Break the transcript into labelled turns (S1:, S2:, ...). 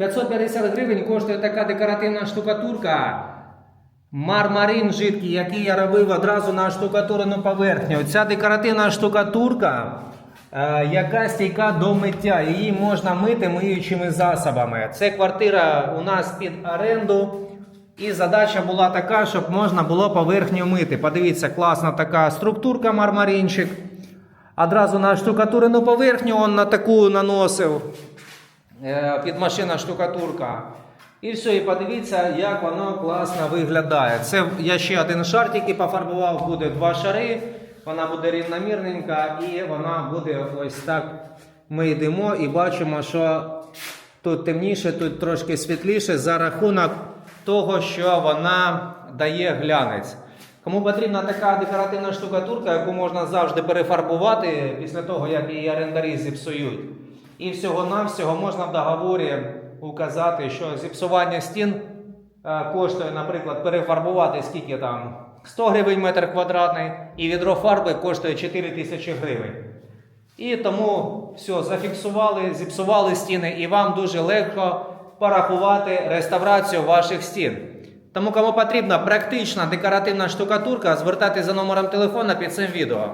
S1: 550 гривень коштує така декоративна штукатурка. Мармарин жидкий, який я робив одразу на штукатурену поверхню. Ця декоративна штукатурка, е, яка стійка до миття. Її можна мити миючими засобами. Це квартира у нас під оренду. І задача була така, щоб можна було поверхню мити. Подивіться, класна така структурка мармаринчик. Одразу на штукатурену поверхню он на таку наносив е, під машина штукатурка. І все, і подивіться, як воно класно виглядає. Це я ще один шар тільки пофарбував, буде два шари. Вона буде рівномірненька і вона буде ось так. Ми йдемо і бачимо, що тут темніше, тут трошки світліше за рахунок того, що вона дає глянець. Кому потрібна така декоративна штукатурка, яку можна завжди перефарбувати після того, як її орендарі зіпсують. І всього-навсього можна в договорі указати, що зіпсування стін е, коштує, наприклад, перефарбувати скільки там 100 гривень метр квадратний, і відро фарби коштує 4 тисячі гривень. І тому все, зафіксували, зіпсували стіни, і вам дуже легко порахувати реставрацію ваших стін. Тому, кому потрібна практична декоративна штукатурка, звертайтеся за номером телефона під цим відео.